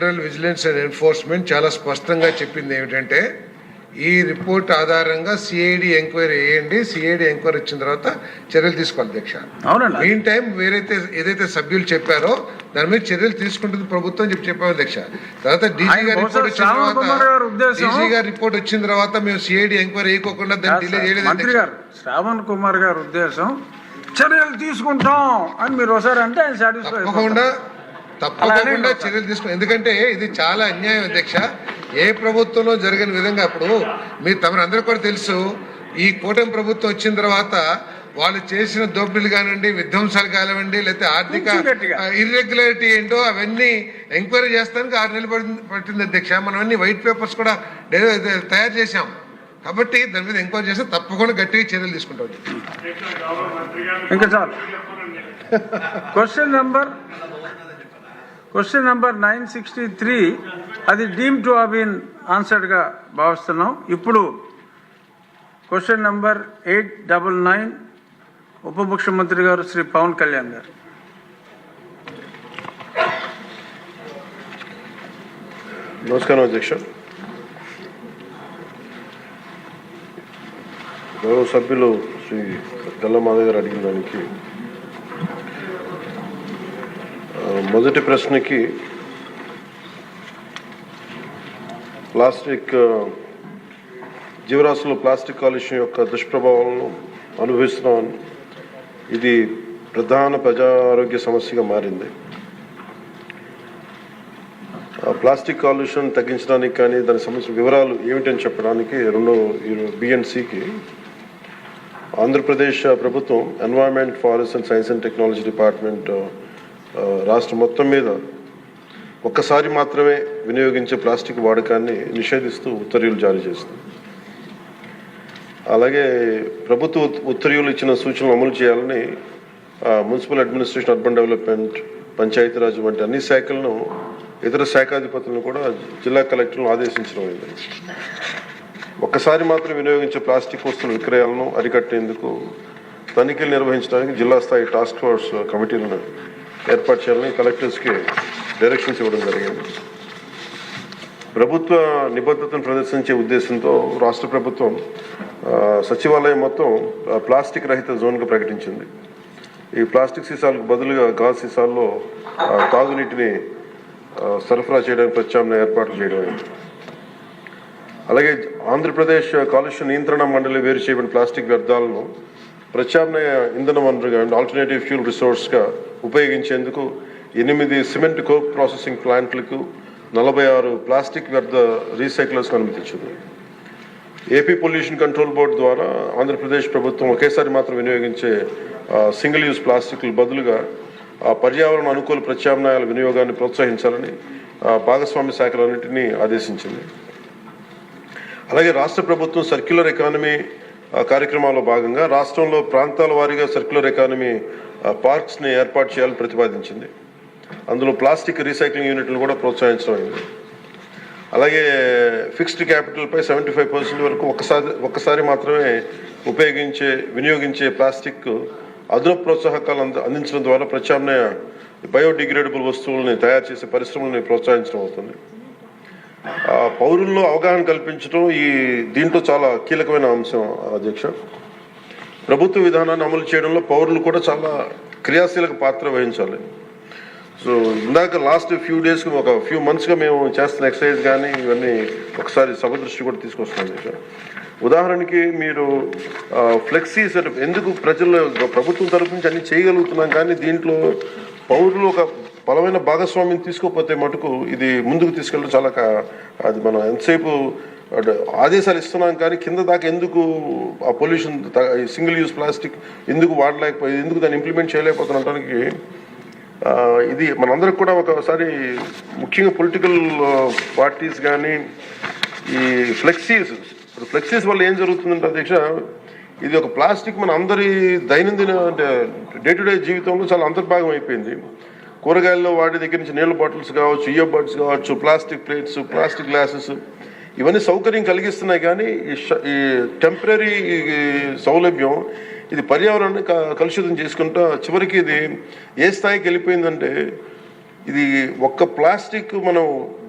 General vigilance and enforcement చాలా స్పష్టంగా చెప్పింది ఏమిటంటే ఈ రిపోర్ట్ ఆధారంగా సిఐడి ఎంక్వైరీ వేయండి సిఐడి ఎంక్వైరీ వచ్చిన తర్వాత చర్యలు తీసుకోవాలి అధ్యక్ష. మీన్ టైం వేరైతే ఏదైతే సభ్యులు చెప్పారో దాని మీద చర్యలు తీసుకుంటుంది ప్రభుత్వం చెప్పి చెప్పాము అధ్యక్ష. తర్వాత డీజీ గారి రిపోర్ట్ వచ్చిన తర్వాత డీజీ గారి రిపోర్ట్ వచ్చిన తర్వాత మేము సిఐడి ఎంక్వైరీ వేయకోకుండా దాన్ని డిలే చేయలేదు శ్రావణ్ కుమార్ గారి ఉద్దేశం చర్యలు తీసుకుంటాం అని మీరు ఒకసారి అంటే తప్పకుండా తప్పకుండా చర్యలు తీసుకుని ఎందుకంటే ఇది చాలా అన్యాయం అధ్యక్ష. ఏ ప్రభుత్వంలో జరిగిన విధంగా అప్పుడు మీరు తమరందరూ కూడా తెలుసు ఈ కూటమి ప్రభుత్వం వచ్చిన తర్వాత వాళ్ళు చేసిన దోపిడీలు కానివ్వండి విధ్వంసాలు కానివ్వండి లేకపోతే ఆర్థిక. ఇర్రెగ్యులారిటీ ఏంటో అవన్నీ ఎంక్వైరీ చేస్తానికి ఆరు నెలలు పడింది పట్టింది అధ్యక్ష. మనం అన్ని వైట్ పేపర్స్ కూడా తయారు చేశాం. కాబట్టి దాని మీద ఎంక్వైరీ చేస్తే తప్పకుండా గట్టిగా చర్యలు తీసుకుంటాం. ఇంకా question number question number nine sixty three అది డీమ్ టు బీన్ ఆన్సర్డ్గా భావిస్తున్నాం. ఇప్పుడు question number eight double nine ఉప ముఖ్యమంత్రి గారు శ్రీ పవన్ కళ్యాణ్ గారు. నమస్కారం అధ్యక్ష. గౌరవ సభ్యులు శ్రీ తెల్ల మాధవ్ గారు అడిగిన దానికి మొదటి ప్రశ్నకి ప్లాస్టిక్ జీవరాశులు ప్లాస్టిక్ కాలుష్యం యొక్క దుష్ప్రభావాలను అనుభవిస్తున్నామని. ఇది ప్రధాన ప్రజా ఆరోగ్య సమస్యగా మారింది. ప్లాస్టిక్ కాలుష్యం తగ్గించడానికి కానీ దాని సంబంధించిన వివరాలు ఏమిటని చెప్పడానికి రెండు బిఎన్సికి ఆంధ్రప్రదేశ్ ప్రభుత్వం environment forest and science and technology department రాష్ట్రం మొత్తం మీద ఒక్కసారి మాత్రమే వినియోగించే ప్లాస్టిక్ వాడకాన్ని నిషేధిస్తూ ఉత్తర్వులు జారీ చేస్తుంది అలాగే ప్రభుత్వ ఉత్తర్వులు ఇచ్చిన సూచనలు అమలు చేయాలని municipal administration urban development Panchayati Raj వంటి అన్ని శాఖలను ఇతర శాఖాధిపతులను కూడా జిల్లా కలెక్టర్లను ఆదేశించడం అయింది. ఒక్కసారి మాత్రం వినియోగించే ప్లాస్టిక్ వస్తువుల విక్రయాలను అరికట్టేందుకు తనిఖీలు నిర్వహించడానికి జిల్లా స్థాయి టాస్క్ ఫోర్స్ కమిటీలను ఏర్పాటు చేయాలని కలెక్టర్స్కి డైరెక్షన్స్ ఇవ్వడం జరిగింది. ప్రభుత్వ నిబద్ధతను ప్రదర్శించే ఉద్దేశంతో రాష్ట్ర ప్రభుత్వం సచివాలయం మొత్తం ప్లాస్టిక్ రహిత జోన్గా ప్రకటించింది. ఈ ప్లాస్టిక్ సీసాలకు బదులుగా గాజు సీసాల్లో తాగునీటిని సరఫరా చేయడానికి ప్రత్యామ్నాయ ఏర్పాట్లు చేయడం అలాగే ఆంధ్రప్రదేశ్ కాలుష్య నియంత్రణ మండలి వేరు చేయబడిన ప్లాస్టిక్ వ్యర్థాలను ప్రత్యామ్నాయ ఇంధన వనరుగా అండ్ ఆల్టర్నేటివ్ ఫ్యూల్ రిసోర్స్గా ఉపయోగించేందుకు ఎనిమిది సిమెంట్ కో ప్రాసెసింగ్ ప్లాంట్లకు నలభై ఆరు ప్లాస్టిక్ వ్యర్థ రీసైక్లర్స్కి అనుమతించింది ఏపీ పొల్యూషన్ కంట్రోల్ బోర్డు ద్వారా ఆంధ్రప్రదేశ్ ప్రభుత్వం ఒకేసారి మాత్రం వినియోగించే సింగిల్ యూజ్ ప్లాస్టిక్లు బదులుగా ఆ, పర్యావరణ అనుకూల ప్రత్యామ్నాయాల వినియోగాన్ని ప్రోత్సహించాలని భాగస్వామ్య శాఖలన్నింటినీ ఆదేశించింది. అలాగే రాష్ట్ర ప్రభుత్వం సర్క్యులర్ ఎకానమీ కార్యక్రమాల్లో భాగంగా రాష్ట్రంలో ప్రాంతాల వారీగా సర్క్యులర్ ఎకానమీ పార్క్స్ని ఏర్పాటు చేయాలని ప్రతిపాదించింది. అందులో ప్లాస్టిక్ రీసైక్లింగ్ యూనిట్లు కూడా ప్రోత్సహించడం అయింది. అలాగే ఫిక్స్డ్ క్యాపిటల్పై సెవెంటీ ఫైవ్ పర్సెంట్ వరకు ఒకసారి ఒక్కసారి మాత్రమే ఉపయోగించే వినియోగించే ప్లాస్టిక్ అదనపు ప్రోత్సాహకాలు అంద అందించడం ద్వారా ప్రత్యామ్నాయ బయోడిగ్రేడబుల్ వస్తువుల్ని తయారు చేసే పరిశ్రమల్ని ప్రోత్సహించడం అవుతుంది. పౌరుల్లో అవగాహన కల్పించడం ఈ దీంట్లో చాలా కీలకమైన అంశం అధ్యక్ష. ప్రభుత్వ విధానాన్ని అమలు చేయడంలో పౌరులు కూడా చాలా క్రియాశీలక పాత్ర వహించాలి. సో ఇందాక లాస్ట్ ఫ్యూ డేస్ ఒక ఫ్యూ మంత్స్గా మేము చేస్తున్న ఎక్సర్సైజ్ కానీ ఇవన్నీ ఒకసారి సభ దృష్టి కూడా తీసుకొస్తున్నాం అధ్యక్ష. ఉదాహరణకి మీరు ఫ్లెక్సీస్ అంటే ఎందుకు ప్రజల్లో ప్రభుత్వం తరపు నుంచి అన్ని చేయగలుగుతున్నాం కానీ దీంట్లో పౌరులు ఒక బలమైన భాగస్వామ్యం తీసుకోకపోతే మటుకు ఇది ముందుకు తీసుకెళ్ళడం చాలా అది మనం ఎంతసేపు ఆదేశాలు ఇస్తున్నాం కానీ కింద దాకా ఎందుకు ఆ పొల్యూషన్ సింగిల్ యూజ్ ప్లాస్టిక్ ఎందుకు వాడలేకపోయింది ఎందుకు దాన్ని ఇంప్లిమెంట్ చేయలేకపోతున్నటానికి ఇది మనందరికి కూడా ఒకసారి ముఖ్యంగా పొలిటికల్ పార్టీస్ కానీ ఈ ఫ్లెక్సీస్ ఫ్లెక్సీస్ వల్ల ఏం జరుగుతుందంటే అధ్యక్ష ఇది ఒక ప్లాస్టిక్ మన అందరి దైనందిన అంటే డే టు డే జీవితంలో చాలా అంతర్భాగం అయిపోయింది. కూరగాయల్లో వాటి దగ్గర నుంచి నీళ్ళ బాటిల్స్ కావచ్చు ఇయర్ బాటిల్స్ కావచ్చు ప్లాస్టిక్ ప్లేట్స్ ప్లాస్టిక్ గ్లాసెస్ ఇవన్నీ సౌకర్యం కలిగిస్తున్నాయి కానీ ఈ టెంపరీ సౌలభ్యం ఇది పర్యావరణాన్ని క- కలుషితం చేసుకుంటా చివరికి ఇది ఏ స్థాయికి వెళ్ళిపోయిందంటే ఇది ఒక్క ప్లాస్టిక్ మనం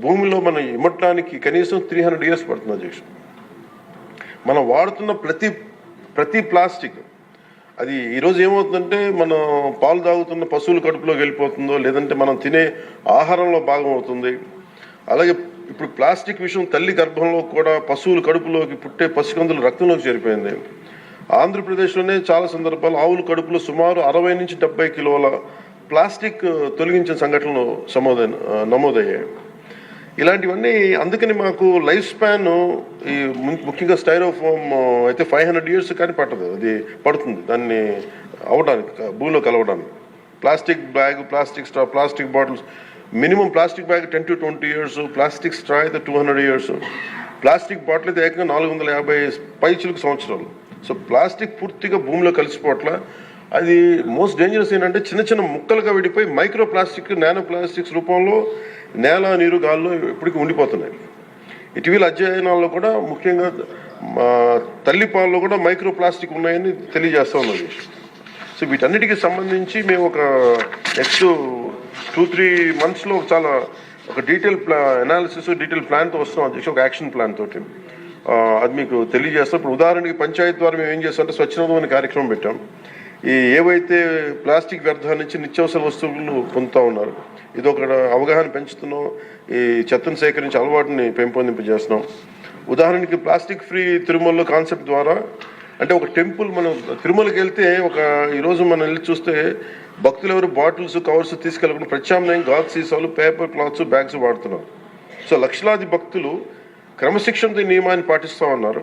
భూమిలో మనం ఇమ్మటానికి కనీసం త్రీ హండ్రెడ్ ఇయర్స్ పడుతుంది అధ్యక్షుడు. మనం వాడుతున్న ప్రతి ప్రతి ప్లాస్టిక్ అది ఈరోజు ఏమవుతుందంటే మనం పాలు తాగుతున్న పశువుల కడుపులోకి వెళ్ళిపోతుందో లేదంటే మనం తినే ఆహారంలో భాగం అవుతుంది. అలాగే ఇప్పుడు ప్లాస్టిక్ విషయం తల్లి గర్భంలో కూడా పశువుల కడుపులోకి పుట్టే పసికందులు రక్తంలోకి చేరిపోయింది. ఆంధ్రప్రదేశ్లోనే చాలా సందర్భాలు ఆవుల కడుపులో సుమారు అరవై నుంచి డెబ్బై కిలోల ప్లాస్టిక్ తొలగించిన సంఘటనలు సమోదైన నమోదయ్యాయి. ఇలాంటివన్నీ అందుకని మాకు లైఫ్ స్పాన్ ఈ ముఖ్యంగా స్టైరోఫోమ్ అయితే ఫైవ్ హండ్రెడ్ ఇయర్స్ కానీ పట్టదు. అది పడుతుంది. దాన్ని అవడానికి భూమిలో కలవడానికి. Plastic bag plastic straw plastic bottles minimum plastic bag ten to twenty years plastic straw అయితే two hundred years. Plastic bottle అయితే ఏకంగా నాలుగు వందల యాభై పైచులకు సంవత్సరాలు. సో ప్లాస్టిక్ పూర్తిగా భూమిలో కలిసిపోవట్ల అది మోస్ట్ డేంజరస్ ఏంటంటే చిన్న చిన్న ముక్కలుగా విడిపోయి మైక్రో ప్లాస్టిక్ నానో ప్లాస్టిక్స్ రూపంలో నేల నీరు గాల్లో ఇప్పటికీ ఉండిపోతున్నాయి. ఇటీవల అధ్యయనాల్లో కూడా ముఖ్యంగా మా తల్లి పాలలో కూడా మైక్రో ప్లాస్టిక్ ఉన్నాయని తెలియజేస్తా ఉన్నది. సో వీటన్నిటికీ సంబంధించి మేము ఒక నెక్స్ట్ టూ త్రీ మంత్స్లో చాలా ఒక డీటెయిల్ ప్లా అనాలిసిస్ డీటెయిల్ ప్లాన్తో వస్తున్నాం అధ్యక్ష ఒక యాక్షన్ ప్లాన్ తోటి. అది మీకు తెలియజేస్తాం. ఇప్పుడు ఉదాహరణకి పంచాయత్ ద్వారా మేము ఏం చేస్తామంటే స్వచ్ఛందం అనే కార్యక్రమం పెట్టాం. ఈ ఏవైతే ప్లాస్టిక్ వ్యర్థాల నుంచి నిత్యావసర వస్తువులు పొందుతూ ఉన్నారు ఇది ఒక అవగాహన పెంచుతున్నాం. ఈ చెత్తను సేకరించే అలవాటుని పెంపొందింపజేస్తున్నాం. ఉదాహరణకి ప్లాస్టిక్ ఫ్రీ తిరుమలలో కాన్సెప్ట్ ద్వారా అంటే ఒక టెంపుల్ మనం తిరుమలకి వెళ్తే ఒక ఈరోజు మనం వెళ్ళి చూస్తే భక్తులు ఎవరు బాటిల్స్ కవర్స్ తీసుకెళ్ళకుండా ప్రత్యామ్నాయం గాజు సీసాలు పేపర్ క్లాత్స్ బ్యాగ్స్ వాడుతున్నారు. సో లక్షలాది భక్తులు క్రమశిక్షణతో నియమాన్ని పాటిస్తూ ఉన్నారు.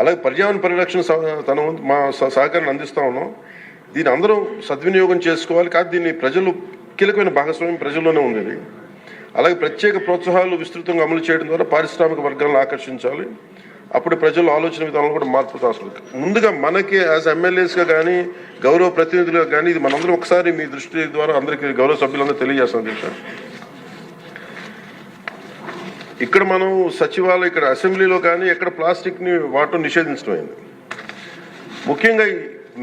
అలాగే పర్యావరణ పరిరక్షణ సహ- తన మా సహ- సహకారాన్ని అందిస్తా ఉన్నాం. దీన్ని అందరం సద్వినియోగం చేసుకోవాలి. కాదు దీన్ని ప్రజలు కీలకమైన భాగస్వామ్యం ప్రజల్లోనే ఉంది అలాగే ప్రత్యేక ప్రోత్సాహాలు విస్తృతంగా అమలు చేయడం ద్వారా పారిశ్రామిక వర్గాలను ఆకర్షించాలి. అప్పుడు ప్రజలు ఆలోచన విధానంలో కూడా మార్పు అవసరం ముందుగా మనకి యాజ్ ఎమ్మెల్యేస్గా కానీ గౌరవ ప్రతినిధులుగా కానీ ఇది మనందరం ఒకసారి మీ దృష్టి ద్వారా అందరికీ గౌరవ సభ్యులందరూ తెలియజేస్తాం దీంట్లో ఇక్కడ మనం సచివాలయం ఇక్కడ అసెంబ్లీలో కానీ ఎక్కడ ప్లాస్టిక్ని వాటం నిషేధించడం అయింది ముఖ్యంగా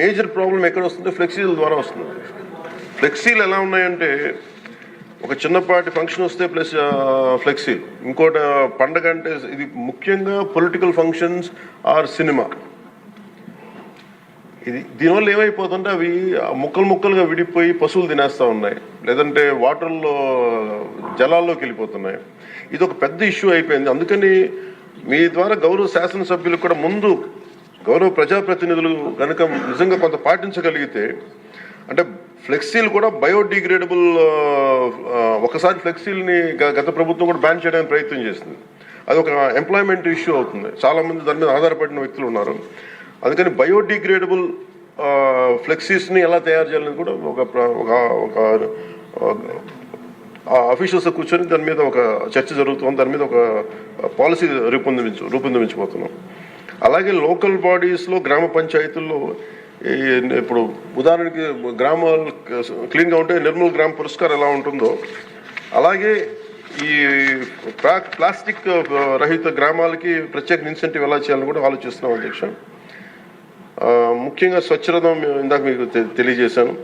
మేజర్ ప్రాబ్లం ఎక్కడ వస్తుంది ఫ్లెక్సీల ద్వారా వస్తుంది. ఫ్లెక్సీలు ఎలా ఉన్నాయంటే ఒక చిన్నపాటి ఫంక్షన్ వస్తే ప్లస్ ఫ్లెక్సీలు. ఇంకోటి పండగ అంటే ఇది ముఖ్యంగా పొలిటికల్ ఫంక్షన్స్ ఆర్ సినిమా. ఇది దీనివల్ల ఏమైపోతుంటే అవి ముక్కలు ముక్కలుగా విడిపోయి పశువులు తినేస్తూ ఉన్నాయి. లేదంటే వాటర్లో జలాల్లోకి వెళ్ళిపోతున్నాయి. ఇది ఒక పెద్ద ఇష్యూ అయిపోయింది. అందుకని మీ ద్వారా గౌరవ శాసనసభ్యులకు కూడా ముందు గౌరవ ప్రజాప్రతినిధులు కనుక నిజంగా కొంత పాటించగలిగితే అంటే ఫ్లెక్సీలు కూడా బయోడిగ్రేడబుల్ ఒకసారి ఫ్లెక్సీల్ని గత ప్రభుత్వం కూడా బ్యాన్ చేయడానికి ప్రయత్నం చేసింది. అది ఒక ఎంప్లాయ్మెంట్ ఇష్యూ అవుతుంది. చాలామంది దాని మీద ఆధారపడిన వ్యక్తులు ఉన్నారు. అందుకని బయోడిగ్రేడబుల్ ఫ్లెక్సీస్ని ఎలా తయారు చేయాలని కూడా ఒక ఒక ఒక అఫీషియల్స్ కూర్చొని దాని మీద ఒక చర్చ జరుగుతుంది దాని మీద ఒక పాలసీ రూపొందించు రూపొందించబోతున్నాం అలాగే లోకల్ బాడీస్లో గ్రామ పంచాయతీల్లో ఇప్పుడు ఉదాహరణకి గ్రామాలు క్లీన్గా ఉంటే నిర్మల్ గ్రామ పురస్కారం ఎలా ఉంటుందో అలాగే ఈ ప్లాస్టిక్ రహిత గ్రామాలకి ప్రత్యేక ఇన్సెంటివ్ ఎలా చేయాలని కూడా ఆలోచిస్తున్నాం అధ్యక్ష. ముఖ్యంగా స్వచ్ఛరథం ఇందాక మీకు తెలియజేశాను.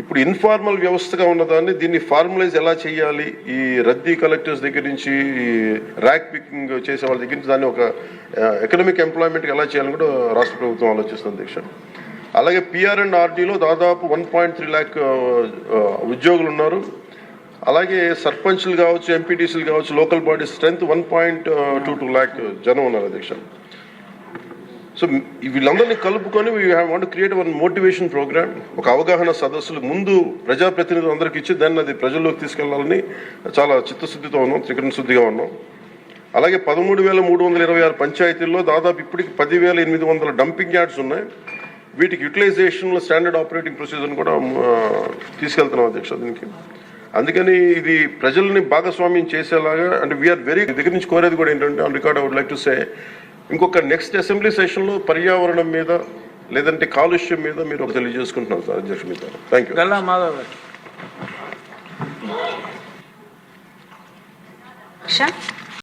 ఇప్పుడు ఇన్ఫార్మల్ వ్యవస్థగా ఉన్నదాన్ని దీన్ని ఫార్మలైజ్ ఎలా చేయాలి? ఈ రద్దీ కలెక్టర్స్ దగ్గర నుంచి ఈ ర్యాక్ పికింగ్ చేసే వాళ్ళ దగ్గర నుంచి దాన్ని ఒక ఎకనామిక్ ఎంప్లాయ్మెంట్కి ఎలా చేయాలని కూడా రాష్ట్ర ప్రభుత్వం ఆలోచిస్తుంది అధ్యక్ష అలాగే పిఆర్ అండ్ ఆర్డీలో దాదాపు వన్ పాయింట్ త్రీ ల్యాక్ ఉద్యోగులు ఉన్నారు. అలాగే సర్పంచ్లు కావచ్చు ఎంపీటీసీలు కావచ్చు local body strength one point two two lakh జనం ఉన్నారు అధ్యక్ష సో వీళ్ళందరినీ కలుపుకొని we want create one motivation program ఒక అవగాహన సదస్సులు ముందు ప్రజాప్రతినిధులు అందరికి ఇచ్చి దాన్ని అది ప్రజల్లోకి తీసుకెళ్ళాలని చాలా చిత్తశుద్ధితో ఉన్నాం త్రికరణ శుద్ధిగా ఉన్నాం. అలాగే పదమూడు వేల మూడు వందల ఇరవై ఆరు పంచాయతీల్లో దాదాపు ఇప్పటికి పదివేల ఎనిమిది వందల డంపింగ్ యార్డ్స్ ఉన్నాయి. వీటికి యూటిలైజేషన్లో స్టాండర్డ్ ఆపరేటింగ్ ప్రొసీజర్ని కూడా తీసుకెళ్తున్నాం అధ్యక్ష దీనికి. అందుకని ఇది ప్రజల్ని భాగస్వామ్యం చేసేలాగా అంటే వీఆర్ వెరీ దగ్గర నుంచి కోరేది కూడా ఏంటంటే on record I would like to say ఇంకొక నెక్స్ట్ అసెంబ్లీ సెషన్లో పర్యావరణం మీద లేదంటే కాలుష్యం మీద మీరు ఒక తెలియజేసుకుంటున్నాం సార్ అధ్యక్ష మీద థ్యాంక్ యూ గల్లా మాధవ్ గారు.